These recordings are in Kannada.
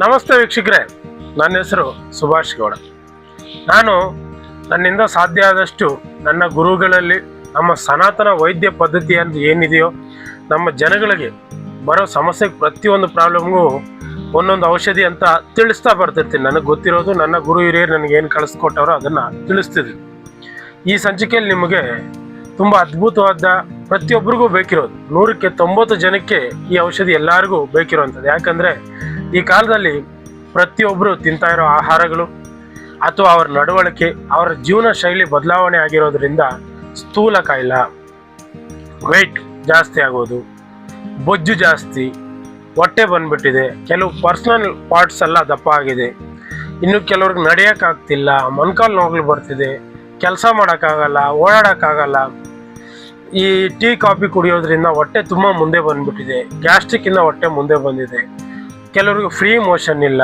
ನಮಸ್ತೆ ವೀಕ್ಷಕರೇ. ನನ್ನ ಹೆಸರು ಸುಭಾಷ್ ಗೌಡ. ನಾನು ನನ್ನಿಂದ ಸಾಧ್ಯ ಆದಷ್ಟು ನನ್ನ ಗುರುಗಳಲ್ಲಿ ನಮ್ಮ ಸನಾತನ ವೈದ್ಯ ಪದ್ಧತಿ ಅಂತ ಏನಿದೆಯೋ, ನಮ್ಮ ಜನಗಳಿಗೆ ಬರೋ ಸಮಸ್ಯೆಗೆ ಪ್ರತಿಯೊಂದು ಪ್ರಾಬ್ಲಮ್ಗೂ ಒಂದೊಂದು ಔಷಧಿ ಅಂತ ತಿಳಿಸ್ತಾ ಬರ್ತಿರ್ತೀನಿ. ನನಗೆ ಗೊತ್ತಿರೋದು ನನ್ನ ಗುರು ಹಿರಿಯರು ನನಗೆ ಏನು ಕಳಿಸ್ಕೊಟ್ಟವ್ರೋ ಅದನ್ನು ತಿಳಿಸ್ತಿದ್ವಿ ಈ ಸಂಚಿಕೆಯಲ್ಲಿ ನಿಮಗೆ ತುಂಬ ಅದ್ಭುತವಾದ ಪ್ರತಿಯೊಬ್ಬರಿಗೂ ಬೇಕಿರೋದು. ನೂರಕ್ಕೆ ತೊಂಬತ್ತು ಜನಕ್ಕೆ ಈ ಔಷಧಿ ಎಲ್ಲರಿಗೂ ಬೇಕಿರುವಂಥದ್ದು ಯಾಕಂದರೆ ಈ ಕಾಲದಲ್ಲಿ ಪ್ರತಿಯೊಬ್ಬರು ತಿಂತಾ ಇರೋ ಆಹಾರಗಳು ಅಥವಾ ಅವರ ನಡವಳಿಕೆ, ಅವರ ಜೀವನ ಶೈಲಿ ಬದಲಾವಣೆ ಆಗಿರೋದ್ರಿಂದ ಸ್ಥೂಲ ಕಾಯಿಲ ವೆಯ್ಟ್ ಜಾಸ್ತಿ ಆಗೋದು, ಬೊಜ್ಜು ಜಾಸ್ತಿ, ಹೊಟ್ಟೆ ಬಂದ್ಬಿಟ್ಟಿದೆ, ಕೆಲವು ಪರ್ಸ್ನಲ್ ಪಾರ್ಟ್ಸ್ ಎಲ್ಲ ದಪ್ಪ ಆಗಿದೆ. ಇನ್ನು ಕೆಲವ್ರಿಗೆ ನಡೆಯೋಕ್ಕಾಗ್ತಿಲ್ಲ ಮೊಣಕಾಲು ನೋವುಗಳು ಬರ್ತಿದೆ, ಕೆಲಸ ಮಾಡೋಕ್ಕಾಗಲ್ಲ, ಓಡಾಡೋಕ್ಕಾಗಲ್ಲ. ಈ ಟೀ, ಕಾಫಿ ಕುಡಿಯೋದ್ರಿಂದ ಹೊಟ್ಟೆ ತುಂಬ ಮುಂದೆ ಬಂದ್ಬಿಟ್ಟಿದೆ, ಗ್ಯಾಸ್ಟ್ರಿಕ್ಕಿಂದ ಹೊಟ್ಟೆ ಮುಂದೆ ಬಂದಿದೆ. ಕೆಲವ್ರಿಗೆ ಫ್ರೀ ಮೋಷನ್ ಇಲ್ಲ.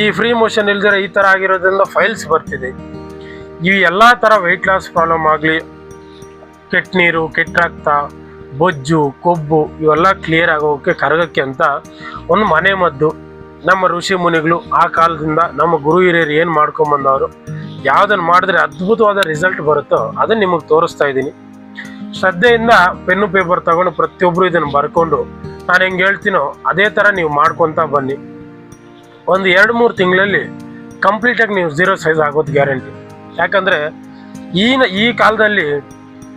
ಈ ಫ್ರೀ ಮೋಷನ್ ಇಲ್ದಿರ ಈ ಥರ ಆಗಿರೋದ್ರಿಂದ ಫೈಲ್ಸ್ ಬರ್ತಿದೆ. ಈ ಎಲ್ಲ ಥರ ವೆಯ್ಟ್ ಲಾಸ್ ಪ್ರಾಬ್ಲಮ್ ಆಗಲಿ, ಕೆಟ್ಟ ನೀರು, ಕೆಟ್ಟ ರಕ್ತ, ಬೊಜ್ಜು, ಕೊಬ್ಬು, ಇವೆಲ್ಲ ಕ್ಲಿಯರ್ ಆಗೋಕ್ಕೆ ಕರಗಕ್ಕೆ ಅಂತ ಒಂದು ಮನೆ ಮದ್ದು ನಮ್ಮ ಋಷಿ ಮುನಿಗಳು ಆ ಕಾಲದಿಂದ ನಮ್ಮ ಗುರು ಹಿರಿಯರು ಏನು ಮಾಡ್ಕೊಂಬಂದವರು ಯಾವುದನ್ನು ಮಾಡಿದ್ರೆ ಅದ್ಭುತವಾದ ರಿಸಲ್ಟ್ ಬರುತ್ತೋ ಅದನ್ನು ನಿಮಗೆ ತೋರಿಸ್ತಾ ಇದ್ದೀನಿ. ಶ್ರದ್ಧೆಯಿಂದ ಪೆನ್ನು ಪೇಪರ್ ತಗೊಂಡು ಪ್ರತಿಯೊಬ್ಬರು ಇದನ್ನು ಬರ್ಕೊಂಡು ನಾನು ಹೆಂಗೆ ಹೇಳ್ತೀನೋ ಅದೇ ಥರ ನೀವು ಮಾಡ್ಕೊತಾ ಬನ್ನಿ. ಒಂದು ಎರಡು ಮೂರು ತಿಂಗಳಲ್ಲಿ ಕಂಪ್ಲೀಟಾಗಿ ನೀವು ಜೀರೋ ಸೈಜ್ ಆಗೋದು ಗ್ಯಾರಂಟಿ ಯಾಕಂದರೆ ಈ ಈ ಕಾಲದಲ್ಲಿ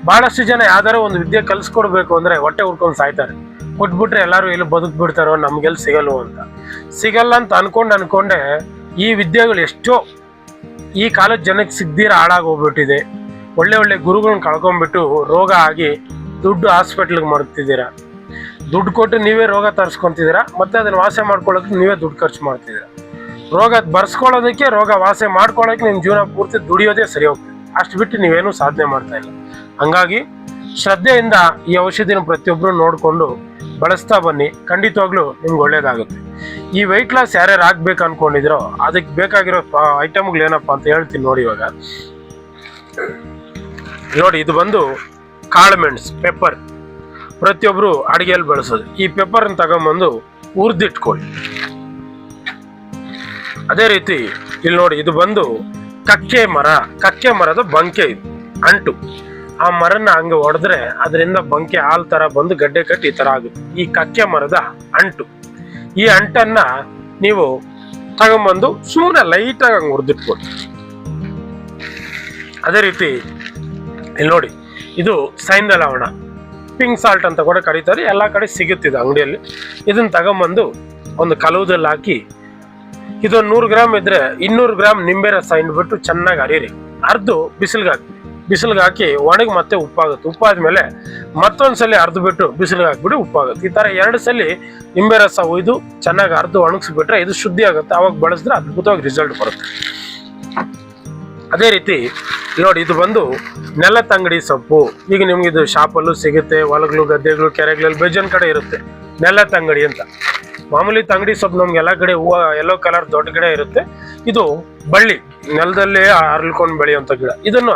ಭಾಳಷ್ಟು ಜನ ಯಾವ್ದಾರೋ ಒಂದು ವಿದ್ಯೆ ಕಲಿಸ್ಕೊಡ್ಬೇಕು ಅಂದರೆ ಹೊಟ್ಟೆ ಉರ್ಕೊಂಡು ಸಾಯ್ತಾರೆ. ಕೊಟ್ಬಿಟ್ರೆ ಎಲ್ಲರೂ ಎಲ್ಲಿ ಬದುಕ್ಬಿಡ್ತಾರೋ ನಮಗೆಲ್ಲಿ ಸಿಗಲ್ವೋ ಅಂತ. ಸಿಗಲ್ಲ ಅಂತ ಅಂದ್ಕೊಂಡು ಅನ್ಕೊಂಡೆ ಈ ವಿದ್ಯೆಗಳು ಎಷ್ಟೋ ಈ ಕಾಲದ ಜನಕ್ಕೆ ಸಿಗ್ದಿರ ಹಾಳಾಗೋಗ್ಬಿಟ್ಟಿದೆ. ಒಳ್ಳೆ ಒಳ್ಳೆ ಗುರುಗಳನ್ನ ಕಳ್ಕೊಂಡ್ಬಿಟ್ಟು ರೋಗ ಆಗಿ ದುಡ್ಡು ಹಾಸ್ಪಿಟ್ಲಿಗೆ ಮಾಡ್ತಿದ್ದೀರಾ ದುಡ್ಡು ಕೊಟ್ಟು ನೀವೇ ರೋಗ ತರಿಸ್ಕೊತಿದ್ದೀರಾ? ಮತ್ತೆ ಅದನ್ನು ವಾಸೆ ಮಾಡ್ಕೊಳ್ಳೋಕೆ ನೀವೇ ದುಡ್ಡು ಖರ್ಚು ಮಾಡ್ತಿದ್ದೀರಾ? ರೋಗ ಬರ್ಸ್ಕೊಳ್ಳೋದಕ್ಕೆ ರೋಗ ವಾಸೆ ಮಾಡ್ಕೊಳ್ಳೋಕೆ ನಿಮ್ಮ ಜೀವನ ಪೂರ್ತಿ ದುಡಿಯೋದೇ ಸರಿ ಹೋಗ್ತದೆ. ಅಷ್ಟು ಬಿಟ್ಟು ನೀವೇನು ಸಾಧನೆ ಮಾಡ್ತಾ ಇಲ್ಲ. ಹಂಗಾಗಿ ಶ್ರದ್ಧೆಯಿಂದ ಈ ಔಷಧಿನ ಪ್ರತಿಯೊಬ್ಬರು ನೋಡಿಕೊಂಡು ಬಳಸ್ತಾ ಬನ್ನಿ. ಖಂಡಿತವಾಗ್ಲೂ ನಿಮ್ಗೆ ಒಳ್ಳೇದಾಗುತ್ತೆ. ಈ ವೆಯ್ಟ್ ಲಾಸ್ ಯಾರ್ಯಾರು ಆಗ್ಬೇಕು ಅನ್ಕೊಂಡಿದ್ರೋ, ಅದಕ್ಕೆ ಬೇಕಾಗಿರೋ ಐಟಮ್ಗಳು ಏನಪ್ಪ ಅಂತ ಹೇಳ್ತೀನಿ ನೋಡಿ ಇವಾಗ. ನೋಡಿ, ಇದು ಬಂದು ಕಾಳು ಮೆಣಸು ಪೆಪ್ಪರ್ ಪ್ರತಿಯೊಬ್ಬರು ಅಡುಗೆಯಲ್ಲಿ ಬಳಸೋದು. ಈ ಪೆಪ್ಪರ್ನ ತಗೊಂಬಂದು ಹುರಿದಿಟ್ಕೊಳ್ಳಿ ಅದೇ ರೀತಿ ಇಲ್ಲಿ ನೋಡಿ, ಇದು ಬಂದು ಕಕ್ಕೆ ಮರ. ಕಕ್ಕೆ ಮರದ ಬಂಕೆ ಇದು, ಅಂಟು. ಆ ಮರನ ಹಂಗೆ ಹೊಡೆದ್ರೆ ಅದರಿಂದ ಬಂಕೆ ಹಾಲ್ ತರ ಬಂದು ಗಡ್ಡೆ ಕಟ್ಟಿ ಈ ತರ ಆಗುತ್ತೆ. ಈ ಕಕ್ಕೆ ಮರದ ಅಂಟು. ಈ ಅಂಟನ್ನ ನೀವು ತಗೊಂಬಂದು ಸುಮ್ಮನೆ ಲೈಟಾಗಿ ಹಂಗೆ ಹುರಿದಿಟ್ಕೊಳ್ಳಿ ಅದೇ ರೀತಿ ಇಲ್ಲಿ ನೋಡಿ, ಇದು ಸೈಂದ ಪಿಂಕ್ ಸಾಲ್ಟ್ ಅಂತ ಕೂಡ ಕರೀತಾರೆ. ಎಲ್ಲ ಕಡೆ ಸಿಗುತ್ತಿದೆ ಅಂಗಡಿಯಲ್ಲಿ. ಇದನ್ನ ತಗೊಂಬಂದು ಒಂದು ಕಲುವುದಲ್ಲಿ ಹಾಕಿ, ಇದೊಂದು ನೂರು ಗ್ರಾಮ್ ಇದ್ರೆ ಇನ್ನೂರು ಗ್ರಾಮ್ ನಿಂಬೆ ರಸ ಹಿಂಡ್ಬಿಟ್ಟು ಚೆನ್ನಾಗಿ ಅರಿರಿ ಅರ್ದು ಬಿಸಿಲ್ಗೆ ಹಾಕಿ ಬಿಸಿಲ್ಗೆ ಹಾಕಿ ಒಣಗಿ ಮತ್ತೆ ಉಪ್ಪಾಗುತ್ತೆ. ಉಪ್ಪಾದ್ಮೇಲೆ ಮತ್ತೊಂದ್ಸಲಿ ಅರ್ದು ಬಿಟ್ಟು ಬಿಸಿಲ್ಗೆ ಹಾಕ್ಬಿಟ್ಟು ಉಪ್ಪಾಗುತ್ತೆ. ಈ ತರ ಎರಡು ಸಲ ನಿಂಬೆ ರಸ ಒಯ್ದು ಚೆನ್ನಾಗಿ ಅರ್ದು ಒಣಗಿಸ್ಬಿಟ್ರೆ ಇದು ಶುದ್ಧಿ ಆಗುತ್ತೆ. ಅವಾಗ ಬಳಸಿದ್ರೆ ಅದ್ಭುತವಾಗಿ ರಿಸಲ್ಟ್ ಬರುತ್ತೆ. ಅದೇ ರೀತಿ ನೋಡಿ, ಇದು ಬಂದು ನೆಲತಂಗಡಿ ಸೊಪ್ಪು. ಈಗ ನಿಮ್ಗೆ ಇದು ಶಾಪಲ್ಲೂ ಸಿಗುತ್ತೆ, ಹೊಲಗಳು, ಗದ್ದೆಗಳು, ಕೆರೆಗಳಲ್ಲಿ ಬೇಜನ್ ಕಡೆ ಇರುತ್ತೆ. ನೆಲತಂಗಡಿ ಅಂತ. ಮಾಮೂಲಿ ತಂಗಡಿ ಸೊಪ್ಪು ನಮ್ಗೆ ಎಲ್ಲ ಕಡೆ ಹೂವು ಎಲ್ಲೋ ಕಲರ್ ದೊಡ್ಡ ಗಿಡ ಇರುತ್ತೆ. ಇದು ಬಳ್ಳಿ, ನೆಲದಲ್ಲೇ ಅರಳ್ಕೊಂಡು ಬೆಳೆಯುವಂಥ ಗಿಡ. ಇದನ್ನು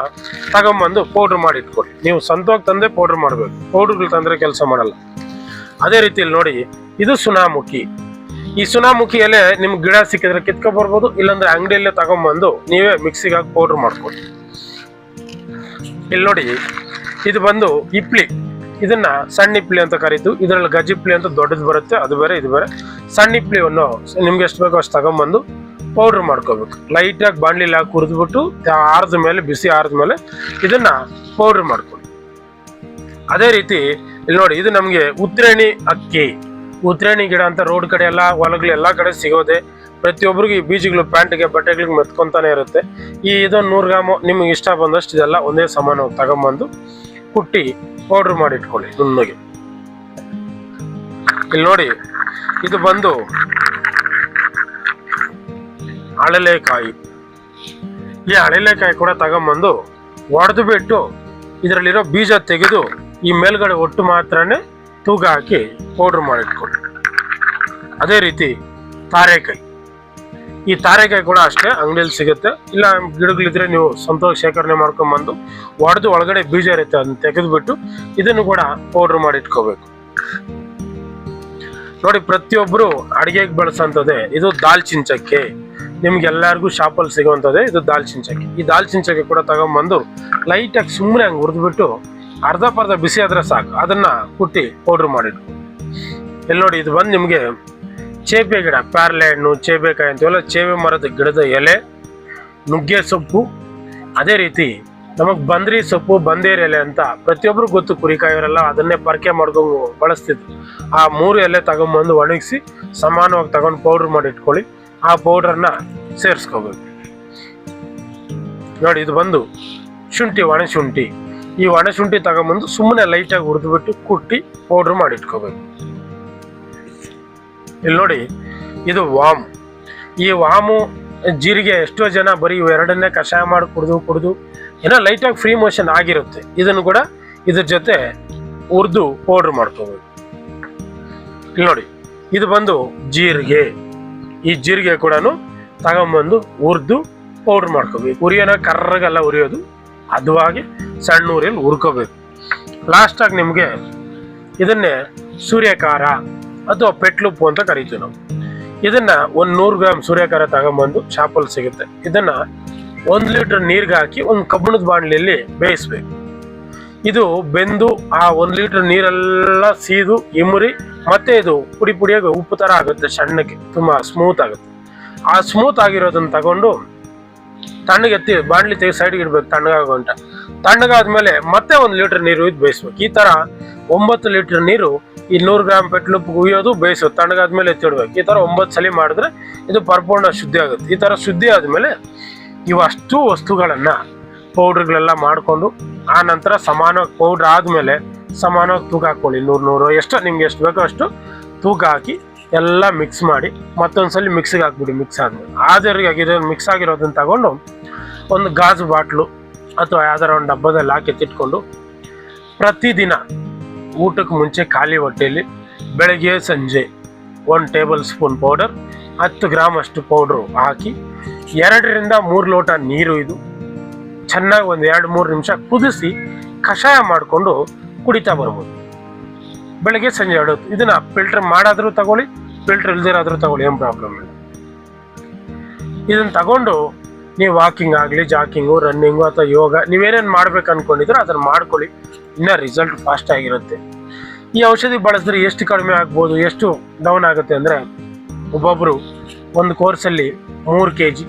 ತಗೊಂಬಂದು ಪೌಡ್ರ್ ಮಾಡಿ ಇಟ್ಕೊಳ್ಳಿ ನೀವು ಸ್ವಂತವಾಗಿ ತಂದೆ ಪೌಡ್ರ್ ಮಾಡಬೇಕು. ಪೌಡ್ರ್ಗಳು ತಂದರೆ ಕೆಲಸ ಮಾಡಲ್ಲ. ಅದೇ ರೀತಿಯಲ್ಲಿ ನೋಡಿ, ಇದು ಸುನಾಮುಖಿ. ಈ ಸುನಾಮುಖಿ ಎಲೆ ನಿಮ್ಗೆ ಗಿಡ ಸಿಕ್ಕಿದ್ರೆ ಕಿತ್ಕೊ ಬರ್ಬೋದು, ಇಲ್ಲಾಂದ್ರೆ ಅಂಗಡಿಯಲ್ಲೇ ತಗೊಂಬಂದು ನೀವೇ ಮಿಕ್ಸಿಗಾಗಿ ಪೌಡ್ರ್ ಮಾಡ್ಕೊಳ್ಳಿ ಇಲ್ಲಿ ನೋಡಿ, ಇದು ಬಂದು ಇಪ್ಲಿ. ಇದನ್ನ ಸಣ್ಣ ಇಪ್ಲಿ ಅಂತ ಕರೀತು. ಇದರಲ್ಲಿ ಗಜಿಪ್ಲಿ ಅಂತ ದೊಡ್ಡದು ಬರುತ್ತೆ, ಅದು ಬೇರೆ, ಇದು ಬೇರೆ. ಸಣ್ಣ ಇಪ್ಲಿವನ್ನು ನಿಮ್ಗೆ ಎಷ್ಟು ಬೇಕೋ ಅಷ್ಟು ತಗೊಂಬಂದು ಪೌಡ್ರ್ ಮಾಡ್ಕೋಬೇಕು. ಲೈಟಾಗಿ ಬಾಣಲಿಲಿ ಹಾಕಿ ಹುರಿದ್ಬಿಟ್ಟು, ಆರಿದ ಮೇಲೆ, ಬಿಸಿ ಆರದ ಮೇಲೆ ಇದನ್ನ ಪೌಡ್ರ್ ಮಾಡ್ಕೊಳ್ಳಿ ಅದೇ ರೀತಿ ಇಲ್ಲಿ ನೋಡಿ, ಇದು ನಮಗೆ ಉತ್ರೇಣಿ ಅಕ್ಕಿ. ಉತ್ರೇಣಿ ಗಿಡ ಅಂತ ರೋಡ್ ಕಡೆ ಎಲ್ಲ ಹೊಲಗಳು ಎಲ್ಲ ಕಡೆ ಸಿಗೋದೆ. ಪ್ರತಿಯೊಬ್ಬರಿಗೂ ಈ ಬೀಜಗಳು, ಪ್ಯಾಂಟ್ಗೆ, ಬಟ್ಟೆಗಳಿಗೆ ಮೆತ್ಕೊಂತಾನೆ ಇರುತ್ತೆ. ಈ ಇದೊಂದು ನೂರು ಗ್ರಾಮು ನಿಮಗೆ ಇಷ್ಟ ಬಂದಷ್ಟು ಇದೆಲ್ಲ ಒಂದೇ ಸಮಾನ ತಗೊಂಬಂದು ಕುಟ್ಟಿ ಪೌಡ್ರ್ ಮಾಡಿ ಇಟ್ಕೊಳ್ಳಿ, ನುಣ್ಣಗೆ. ಇಲ್ಲಿ ನೋಡಿ, ಇದು ಬಂದು ಅಳಲೆಕಾಯಿ. ಈ ಅಳಲೆಕಾಯಿ ಕೂಡ ತಗೊಂಬಂದು ಒಡೆದು ಬಿಟ್ಟು ಇದರಲ್ಲಿರೋ ಬೀಜ ತೆಗೆದು ಈ ಮೇಲ್ಗಡೆ ಒಟ್ಟು ಮಾತ್ರನೇ ತೂಗ ಹಾಕಿ ಪೌಡ್ರ್ ಮಾಡಿಟ್ಕೊಳ್ಳಿ ಅದೇ ರೀತಿ ತಾರೆಕಾಯಿ. ಈ ತಾರೆಕಾಯಿ ಕೂಡ ಅಷ್ಟೇ ಅಂಗಡಿಯಲ್ಲಿ ಸಿಗುತ್ತೆ. ಇಲ್ಲ, ಗಿಡಗಳಿದ್ರೆ ನೀವು ಸಂತೋಷ ಶೇಖರಣೆ ಮಾಡ್ಕೊಂಬಂದು ಒಡೆದು ಒಳಗಡೆ ಬೀಜ ಇರುತ್ತೆ, ಅದನ್ನ ತೆಗೆದುಬಿಟ್ಟು ಇದನ್ನು ಕೂಡ ಪೌಡ್ರ್ ಮಾಡಿ ಇಟ್ಕೋಬೇಕು. ನೋಡಿ ಪ್ರತಿಯೊಬ್ಬರು ಅಡಿಗೆಗೆ ಬಳಸೋಂಥದ್ದೇ. ಇದು ದಾಲ್ಚಿನ್ ಚಕ್ಕೆ ನಿಮ್ಗೆ ಎಲ್ಲರಿಗೂ ಶಾಪಲ್ಲಿ ಸಿಗುವಂಥದ್ದೇ ಇದು ದಾಲ್ಚಿನ್ ಚಕ್ಕೆ ಈ ದಾಲ್ಚಿನ್ ಚಕ್ಕೆ ಕೂಡ ತಗೊಂಬಂದು ಲೈಟಾಗಿ ಸುಮ್ಮನೆ ಹಂಗೆ ಹುರಿದ್ಬಿಟ್ಟು ಅರ್ಧ ಪರ್ಧ ಬಿಸಿ ಆದರೆ ಸಾಕು. ಅದನ್ನ ಕುಟ್ಟಿ ಪೌಡ್ರ್ ಮಾಡಿಟ್ಟು ಇಲ್ಲಿ ನೋಡಿ, ಇದು ಬಂದು ನಿಮಗೆ ಚೇಪೆ ಗಿಡ ಪ್ಯಾರ್ಲೆ ಹಣ್ಣು, ಚೇಬೆಕಾಯಿ ಅಂತೀವಲ್ಲ ಚೇಬೆ ಮರದ ಗಿಡದ ಎಲೆ, ನುಗ್ಗೆ ಸೊಪ್ಪು. ಅದೇ ರೀತಿ ನಮಗೆ ಬಂದ್ರಿ ಸೊಪ್ಪು, ಬಂದೇರ್ ಎಲೆ ಅಂತ ಪ್ರತಿಯೊಬ್ಬರು ಗೊತ್ತು. ಕುರಿಕಾಯಿವರೆಲ್ಲ ಅದನ್ನೇ ಪರಕೆ ಮಾಡ್ಕೊಂಡು ಬಳಸ್ತಿದ್ರು. ಆ ಮೂರು ಎಲೆ ತಗೊಂಬಂದು ಒಣಗಿಸಿ ಸಮಾನವಾಗಿ ತಗೊಂಡು ಪೌಡ್ರ್ ಮಾಡಿ ಇಟ್ಕೊಳ್ಳಿ. ಆ ಪೌಡ್ರನ್ನ ಸೇರಿಸ್ಕೋಬೇಕು. ನೋಡಿ, ಇದು ಬಂದು ಶುಂಠಿ ಒಣಶುಂಠಿ ಈ ಒಣಶುಂಠಿ ತಗೊಂಬಂದು ಸುಮ್ಮನೆ ಲೈಟಾಗಿ ಹುರಿದ್ಬಿಟ್ಟು ಕುಟ್ಟಿ ಪೌಡ್ರ್ ಮಾಡಿ ಇಟ್ಕೋಬೇಕು. ಇಲ್ಲಿ ನೋಡಿ, ಇದು ವಾಮ್. ಈ ವಾಮು ಜೀರಿಗೆ ಎಷ್ಟೋ ಜನ ಬರೀ ಇವೆರಡನ್ನೇ ಕಷಾಯ ಮಾಡಿ ಕುಡಿದು ಕುಡಿದು, ಏನೋ ಲೈಟಾಗಿ ಫ್ರೀ ಮೋಷನ್ ಆಗಿರುತ್ತೆ. ಇದನ್ನು ಕೂಡ ಇದ್ರ ಜೊತೆ ಹುರಿದು ಪೌಡ್ರ್ ಮಾಡ್ಕೋಬೇಕು ಇಲ್ಲಿ ನೋಡಿ, ಇದು ಬಂದು ಜೀರಿಗೆ. ಈ ಜೀರಿಗೆ ಕೂಡ ತಗೊಂಬಂದು ಹುರಿದು ಪೌಡ್ರ್ ಮಾಡ್ಕೋಬೇಕು. ಉರಿಯೋನ ಕರ್ರಗೆಲ್ಲ ಉರಿಯೋದು ಅದುವಾಗಿ ಸಣ್ಣ ಉರಿಯಲ್ಲಿ ಹುರ್ಕೋಬೇಕು. ಲಾಸ್ಟಾಗಿ ನಿಮಗೆ ಇದನ್ನೇ ಸೂರ್ಯಕಾರ. ಅಥವಾ ಪೆಟ್ಲುಪ್ಪು ಅಂತ ಕರಿತೀವಿ ನಾವು. ಇದನ್ನ ಒಂದು ನೂರು ಗ್ರಾಮ್ ಸೂರ್ಯಕಾರ ತಗೊಂಬಂದು ಶಾಪಲ್ಲಿ ಸಿಗುತ್ತೆ. ಇದನ್ನ ಒಂದು ಲೀಟರ್ ನೀರಿಗೆ ಹಾಕಿ ಒಂದು ಕಬ್ಬಿಣದ ಬಾಣಲಿಯಲ್ಲಿ ಬೇಯಿಸ್ಬೇಕು. ಇದು ಬೆಂದು ಆ ಒಂದು ಲೀಟರ್ ನೀರೆಲ್ಲ ಸೀದು, ಇಮುರಿ, ಮತ್ತೆ ಇದು ಪುಡಿ ಪುಡಿಯಾಗಿ ಉಪ್ಪು ಥರ ಆಗುತ್ತೆ ಸಣ್ಣಕ್ಕೆ, ತುಂಬ ಸ್ಮೂತ್ ಆಗುತ್ತೆ. ಆ ಸ್ಮೂತ್ ಆಗಿರೋದನ್ನ ತಗೊಂಡು ತಣ್ಣಗೆ ಎತ್ತಿ ಬಾಣಲಿ ತೆಗೆದು ಸೈಡ್ಗೆ ಇಡ್ಬೇಕು ತಣ್ಣಗಾಗುವಂಟ ತಣ್ಣಗಾದ್ಮೇಲೆ ಮತ್ತೆ ಒಂದು ಲೀಟರ್ ನೀರು ಇದು ಬೇಯಿಸ್ಬೇಕು. ಈ ಥರ ಒಂಬತ್ತು ಲೀಟರ್ ನೀರು ಈ ನೂರು ಗ್ರಾಮ್ ಪೆಟ್ಲು ಉಯ್ಯೋದು ಬೇಯಿಸೋದು ತಣ್ಣಗಾದ್ಮೇಲೆ ಎತ್ತಿಡ್ಬೇಕು. ಈ ಥರ ಒಂಬತ್ತು ಸಲ ಮಾಡಿದ್ರೆ ಇದು ಪರಿಪೂರ್ಣ ಶುದ್ಧಿ ಆಗುತ್ತೆ. ಈ ಥರ ಶುದ್ಧಿ ಆದಮೇಲೆ ಇವಷ್ಟು ವಸ್ತುಗಳನ್ನ ಪೌಡ್ರ್ಗಳೆಲ್ಲ ಮಾಡಿಕೊಂಡು, ಆ ನಂತರ ಸಮಾನವಾಗಿ ಪೌಡ್ರ್ ಆದಮೇಲೆ ಸಮಾನವಾಗಿ ತೂಕ ಹಾಕ್ಕೊಳ್ಳಿ. ನೂರು ನೂರು, ಎಷ್ಟು ನಿಮ್ಗೆ ಎಷ್ಟು ಬೇಕೋ ಅಷ್ಟು ತೂಕ ಹಾಕಿ ಎಲ್ಲ ಮಿಕ್ಸ್ ಮಾಡಿ ಮತ್ತೊಂದ್ಸಲಿ ಮಿಕ್ಸಿಗೆ ಹಾಕ್ಬಿಡಿ ಮಿಕ್ಸ್ ಆದ್ಮೇಲೆ. ಆದರಿಗೆ ಮಿಕ್ಸ್ ಆಗಿರೋದನ್ನ ತಗೊಂಡು ಒಂದು ಗಾಜು ಬಾಟ್ಲು ಅಥವಾ ಯಾವ್ದಾರ ಒಂದು ಡಬ್ಬದಲ್ಲಿ ಹಾಕಿ ಎತ್ತಿಟ್ಕೊಂಡು ಪ್ರತಿದಿನ ಊಟಕ್ಕೆ ಮುಂಚೆ ಖಾಲಿ ಹೊಟ್ಟೆಯಲ್ಲಿ ಬೆಳಗ್ಗೆ, ಸಂಜೆ ಒಂದು ಟೇಬಲ್ ಸ್ಪೂನ್ ಪೌಡರ್, ಹತ್ತು ಗ್ರಾಮ್ ಅಷ್ಟು ಪೌಡ್ರು ಹಾಕಿ ಎರಡರಿಂದ ಮೂರು ಲೋಟ ನೀರು ಇದು ಚೆನ್ನಾಗಿ ಒಂದು ಎರಡು ಮೂರು ನಿಮಿಷ ಕುದಿಸಿ ಕಷಾಯ ಮಾಡಿಕೊಂಡು ಕುಡಿತಾ ಬರ್ಬೋದು. ಬೆಳಗ್ಗೆ, ಸಂಜೆ ಎರಡು ಇದನ್ನು ಫಿಲ್ಟರ್ ಮಾಡಾದರೂ ತಗೊಳ್ಳಿ ಫಿಲ್ಟರ್ ಇಲ್ದಿರಾದ್ರೂ ತಗೊಳ್ಳಿ, ಏನು ಪ್ರಾಬ್ಲಮ್ ಇಲ್ಲ. ಇದನ್ನ ತಗೊಂಡು ನೀವು ವಾಕಿಂಗ್ ಆಗಲಿ ಜಾಕಿಂಗು ರನ್ನಿಂಗು ಅಥವಾ ಯೋಗ ನೀವೇನೇನು ಮಾಡ್ಬೇಕು ಅನ್ಕೊಂಡಿದ್ರೆ ಅದನ್ನು ಮಾಡ್ಕೊಳ್ಳಿ. ಇನ್ನ ರಿಸಲ್ಟ್ ಫಾಸ್ಟ್ ಆಗಿರುತ್ತೆ. ಈ ಔಷಧಿ ಬಳಸಿದ್ರೆ ಎಷ್ಟು ಕಡಿಮೆ ಆಗ್ಬೋದು, ಎಷ್ಟು ಡೌನ್ ಆಗುತ್ತೆ ಅಂದರೆ ಒಬ್ಬೊಬ್ಬರು ಒಂದು ಕೋರ್ಸಲ್ಲಿ ಮೂರು ಕೆ ಜಿ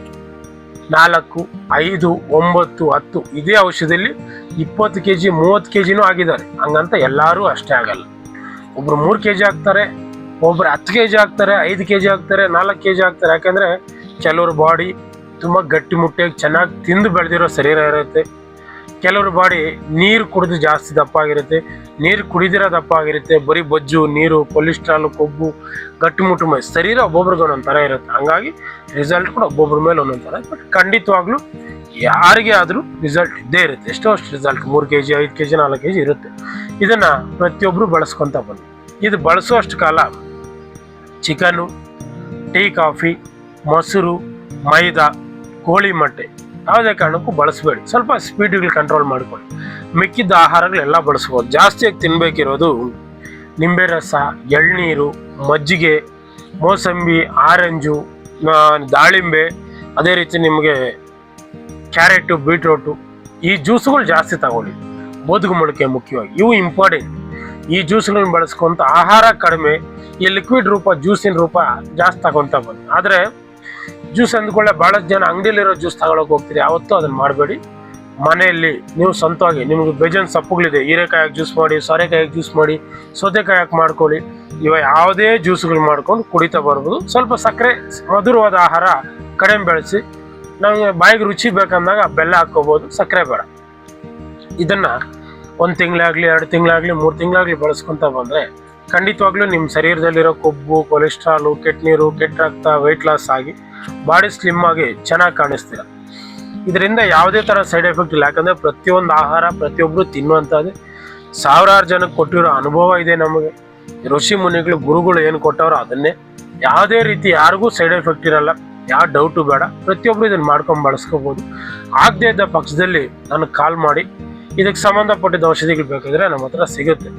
ನಾಲ್ಕು, ಐದು, ಒಂಬತ್ತು, ಹತ್ತು, ಇದೇ ಔಷಧಿಯಲ್ಲಿ ಇಪ್ಪತ್ತು ಕೆ ಜಿ ಮೂವತ್ತು ಕೆ ಜಿನೂ ಆಗಿದ್ದಾರೆ. ಹಂಗಂತ ಎಲ್ಲರೂ ಅಷ್ಟೇ ಆಗಲ್ಲ. ಒಬ್ಬರು ಮೂರು ಕೆ ಜಿ ಹಾಕ್ತಾರೆ, ಒಬ್ರು ಹತ್ತು ಕೆ ಜಿ ಹಾಕ್ತಾರೆ, ಐದು ಕೆ ಜಿ ಹಾಕ್ತಾರೆ, ನಾಲ್ಕು ಕೆ ಜಿ ಹಾಕ್ತಾರೆ. ಯಾಕೆಂದರೆ ಕೆಲವ್ರ ಬಾಡಿ ತುಂಬ ಗಟ್ಟಿಮುಟ್ಟಿಯಾಗಿ ಚೆನ್ನಾಗಿ ತಿಂದು ಬೆಳೆದಿರೋ ಶರೀರ ಇರುತ್ತೆ. ಕೆಲವರು ಬಾಡಿ ನೀರು ಕುಡಿದು ಜಾಸ್ತಿ ದಪ್ಪ ಆಗಿರುತ್ತೆ ನೀರು ಕುಡಿದಿರೋ ದಪ್ಪ ಆಗಿರುತ್ತೆ ಬರೀ ಬೊಜ್ಜು, ನೀರು, ಕೊಲೆಸ್ಟ್ರಾಲ್, ಕೊಬ್ಬು ಗಟ್ಟಿಮುಟ್ಟು ಮೈ, ಶರೀರ ಒಬ್ಬೊಬ್ರಿಗೆ ಒಂದೊಂದು ಇರುತ್ತೆ. ಹಂಗಾಗಿ ರಿಸಲ್ಟ್ ಕೂಡ ಒಬ್ಬೊಬ್ರ ಮೇಲೆ ಒಂದೊಂದು ಥರ ಬಟ್ ಖಂಡಿತವಾಗ್ಲೂ ಯಾರಿಗೆ ಆದರೂ ರಿಸಲ್ಟ್ ಇದ್ದೇ ಇರುತ್ತೆ. ಎಷ್ಟೋ ಅಷ್ಟು ರಿಸಲ್ಟ್ ಮೂರು ಕೆ ಜಿ ಐದು ಕೆ ಜಿ ನಾಲ್ಕು ಕೆ ಜಿ ಇರುತ್ತೆ. ಇದನ್ನು ಪ್ರತಿಯೊಬ್ಬರು ಬಳಸ್ಕೊತ ಬಂದು ಇದು ಬಳಸುವಷ್ಟು ಕಾಲ ಚಿಕನು, ಟೀ, ಕಾಫಿ, ಮೊಸರು, ಮೈದಾ ಕೋಳಿ ಮೊಟ್ಟೆ. ಯಾವುದೇ ಕಾರಣಕ್ಕೂ ಬಳಸಬೇಡಿ. ಸ್ವಲ್ಪ ಸ್ಪೀಡ್ಗಳು ಕಂಟ್ರೋಲ್ ಮಾಡ್ಕೊಳ್ಳಿ. ಮಿಕ್ಕಿದ್ದ ಆಹಾರಗಳೆಲ್ಲ ಬಳಸ್ಬೋದು. ಜಾಸ್ತಿಯಾಗಿ ತಿನ್ನಬೇಕಿರೋದು ನಿಂಬೆ ರಸ ಎಳ್ನೀರು, ಮಜ್ಜಿಗೆ, ಮೋಸಂಬಿ, ಆರೆಂಜು ದಾಳಿಂಬೆ. ಅದೇ ರೀತಿ ನಿಮಗೆ ಕ್ಯಾರೆಟು, ಬೀಟ್ರೋಟು ಈ ಜ್ಯೂಸ್ಗಳು ಜಾಸ್ತಿ ತಗೊಳ್ಳಿ. ಬದುಕು ಮೊಳಕೆ ಮುಖ್ಯವಾಗಿ. ಇವು ಇಂಪಾರ್ಟೆಂಟ್ ಈ ಜ್ಯೂಸ್ಗಳನ್ನ ಬಳಸ್ಕೊಂತ ಆಹಾರ ಕಡಿಮೆ, ಈ ಲಿಕ್ವಿಡ್ ರೂಪ ಜ್ಯೂಸಿನ ರೂಪ ಜಾಸ್ತಿ ತಗೊಂತ ಬಂದು ಆದರೆ ಜ್ಯೂಸ್ ಅಂದ್ಕೊಳ್ಳೆ ಭಾಳಷ್ಟು ಜನ ಅಂಗಡಿಯಲ್ಲಿರೋ ಜ್ಯೂಸ್ ತಗೊಳಕ್ ಹೋಗ್ತೀರಿ. ಯಾವತ್ತೂ ಅದನ್ನ ಮಾಡಬೇಡಿ. ಮನೆಯಲ್ಲಿ ನೀವು ಸ್ವಂತವಾಗಿ, ನಿಮ್ಗೆ ಬೇಜನ್ ಸೊಪ್ಪುಗಳಿದೆ. ಹೀರೆಕಾಯಿ ಜ್ಯೂಸ್ ಮಾಡಿ ಸೋರೆಕಾಯಿ ಜ್ಯೂಸ್ ಮಾಡಿ ಸೌತೆಕಾಯಿ ಹಾಕಿ ಮಾಡ್ಕೊಳ್ಳಿ. ಇವ ಯಾವುದೇ ಜ್ಯೂಸ್ಗಳು ಮಾಡ್ಕೊಂಡು ಕುಡಿತಾ ಬರ್ಬೋದು. ಸ್ವಲ್ಪ ಸಕ್ಕರೆ, ಮಧುರವಾದ ಆಹಾರ ಕಡಿಮೆ ಬೆಳೆಸಿ, ನಮಗೆ ಬಾಯಿಗೆ ರುಚಿ ಬೇಕಂದಾಗ ಬೆಲ್ಲ ಹಾಕ್ಕೋಬೋದು, ಸಕ್ಕರೆ ಬೇಡ. ಇದನ್ನು ಒಂದು ತಿಂಗಳಾಗಲಿ, ಎರಡು ತಿಂಗಳಾಗಲಿ, ಮೂರು ತಿಂಗಳಾಗಲಿ ಬಳಸ್ಕೊತಾ ಬಂದರೆ ಖಂಡಿತವಾಗ್ಲೂ ನಿಮ್ಮ ಶರೀರದಲ್ಲಿರೋ ಕೊಬ್ಬು, ಕೊಲೆಸ್ಟ್ರಾಲು, ಕೆಟ್ಟ ನೀರು, ಕೆಟ್ಟ ರಕ್ತ ವೆಯ್ಟ್ ಲಾಸ್ ಆಗಿ ಬಾಡಿ ಸ್ಲಿಮ್ ಆಗಿ ಚೆನ್ನಾಗಿ ಕಾಣಿಸ್ತೀರ ಇದರಿಂದ ಯಾವುದೇ ಥರ ಸೈಡ್ ಎಫೆಕ್ಟ್ ಇಲ್ಲ. ಯಾಕಂದರೆ ಪ್ರತಿಯೊಂದು ಆಹಾರ ಪ್ರತಿಯೊಬ್ಬರು ತಿನ್ನುವಂಥದ್ದು. ಸಾವಿರಾರು ಜನಕ್ಕೆ ಕೊಟ್ಟಿರೋ ಅನುಭವ ಇದೆ ನಮಗೆ. ಋಷಿ ಮುನಿಗಳು, ಗುರುಗಳು ಏನು ಕೊಟ್ಟವ್ರೋ ಅದನ್ನೇ. ಯಾವುದೇ ರೀತಿ ಯಾರಿಗೂ ಸೈಡ್ ಎಫೆಕ್ಟ್ ಇರಲ್ಲ. ಯಾವ ಡೌಟು ಬೇಡ. ಪ್ರತಿಯೊಬ್ಬರು ಇದನ್ನು ಮಾಡ್ಕೊಂಡು ಬಳಸ್ಕೋಬೋದು. ಆಗದೇ ಇದ್ದ ಪಕ್ಷದಲ್ಲಿ ನನಗೆ ಕಾಲ್ ಮಾಡಿ, ಇದಕ್ಕೆ ಸಂಬಂಧಪಟ್ಟಿದ್ದ ಔಷಧಿಗಳು ಬೇಕಾದರೆ ನಮ್ಮ ಹತ್ರ ಸಿಗುತ್ತೆ.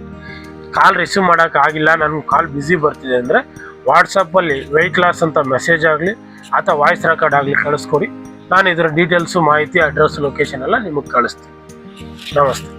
ಕಾಲ್ ರಿಸೀವ್ ಮಾಡೋಕ್ಕಾಗಿಲ್ಲ ನನ್ನ ಕಾಲ್ ಬ್ಯುಸಿ ಬರ್ತಿದೆ ಅಂದರೆ ವಾಟ್ಸಪ್ಪಲ್ಲಿ ವೆಯ್ಟ್ ಲಾಸ್ ಅಂತ ಮೆಸೇಜ್ ಆಗಲಿ ಅಥವಾ ವಾಯ್ಸ್ ರೆಕಾರ್ಡ್ ಆಗಲಿ ಕಳಿಸ್ಕೊಡಿ. ನಾನು ಇದರ ಡೀಟೇಲ್ಸು ಮಾಹಿತಿ ಅಡ್ರೆಸ್ ಲೊಕೇಶನ್ ಎಲ್ಲ ನಿಮಗೆ ಕಳಿಸ್ತೀನಿ. ನಮಸ್ತೆ.